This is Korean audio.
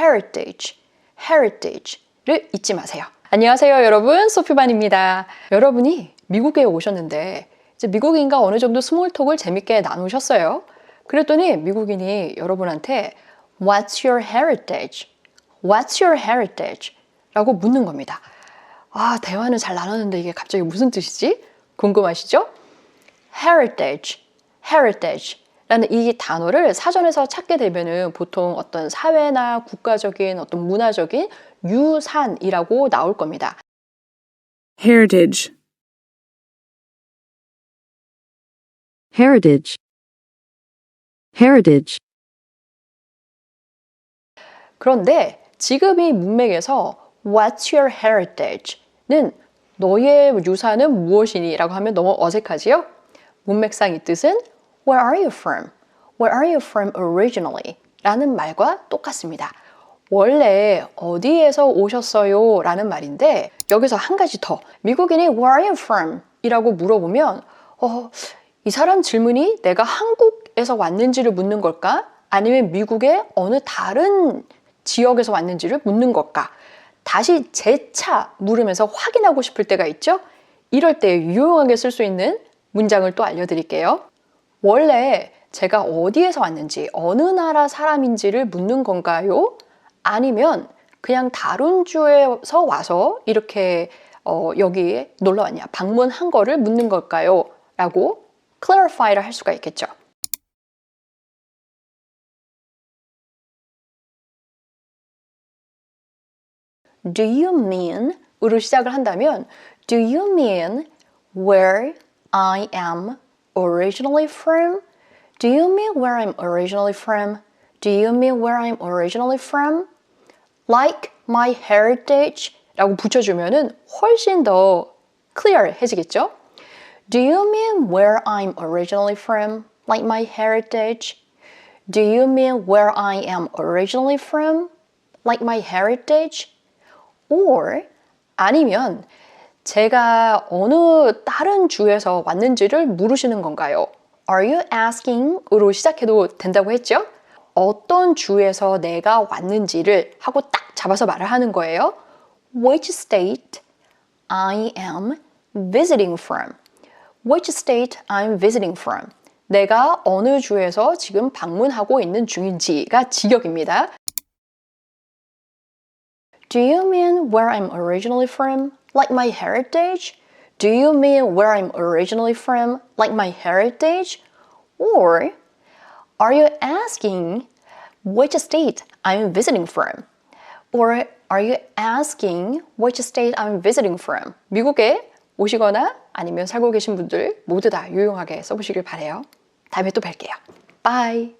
heritage, heritage를 잊지 마세요. 안녕하세요, 여러분. 소피반입니다. 여러분이 미국에 오셨는데 이제 미국인과 어느 정도 스몰톡을 재밌게 나누셨어요. 그랬더니 미국인이 여러분한테 What's your heritage? What's your heritage? 라고 묻는 겁니다. 아, 대화는 잘 나눴는데 이게 갑자기 무슨 뜻이지? 궁금하시죠? heritage, heritage 라는 이 단어를 사전에서 찾게 되면은 보통 어떤 사회나 국가적인 어떤 문화적인 유산이라고 나올 겁니다. heritage, heritage, heritage, 그런데 지금 이 문맥에서 What's your heritage는 너의 유산은 무엇이니? 라고 하면 너무 어색하지요? 문맥상 이 뜻은 Where are you from? Where are you from originally? 라는 말과 똑같습니다. 원래 어디에서 오셨어요? 라는 말인데 여기서 한 가지 더 미국인이 Where are you from? 이라고 물어보면 어, 이 사람 질문이 내가 한국에서 왔는지를 묻는 걸까? 아니면 미국의 어느 다른 지역에서 왔는지를 묻는 걸까? 다시 재차 물으면서 확인하고 싶을 때가 있죠? 이럴 때 유용하게 쓸 수 있는 문장을 또 알려드릴게요. 원래 제가 어디에서 왔는지, 어느 나라 사람인지를 묻는 건가요? 아니면 그냥 다른 주에서 와서 이렇게 어, 여기에 놀러 왔냐, 방문한 거를 묻는 걸까요? 라고 clarify를 할 수가 있겠죠. Do you mean? 으로 시작을 한다면 Do you mean where I am originally from? Do you mean where I'm originally from? Do you mean where I'm originally from? Like my heritage 라고 붙여주면은 훨씬 더 clear해지겠죠? Do you mean where I'm originally from? Like my heritage? Do you mean where I am originally from? Like my heritage? or 아니면 제가 어느 다른 주에서 왔는지를 물으시는 건가요? Are you asking? 으로 시작해도 된다고 했죠? 어떤 주에서 내가 왔는지를 하고 딱 잡아서 말을 하는 거예요. Which state I am visiting from? Which state I'm visiting from? 내가 어느 주에서 지금 방문하고 있는 중인지가 직역입니다. Do you mean where I'm originally from? Like my heritage? Do you mean where I'm originally from? Like my heritage? Or are you asking which state I'm visiting from? Or are you asking which state I'm visiting from? 미국에 오시거나 아니면 살고 계신 분들 모두 다 유용하게 써보시길 바래요. 다음에 또 뵐게요. Bye.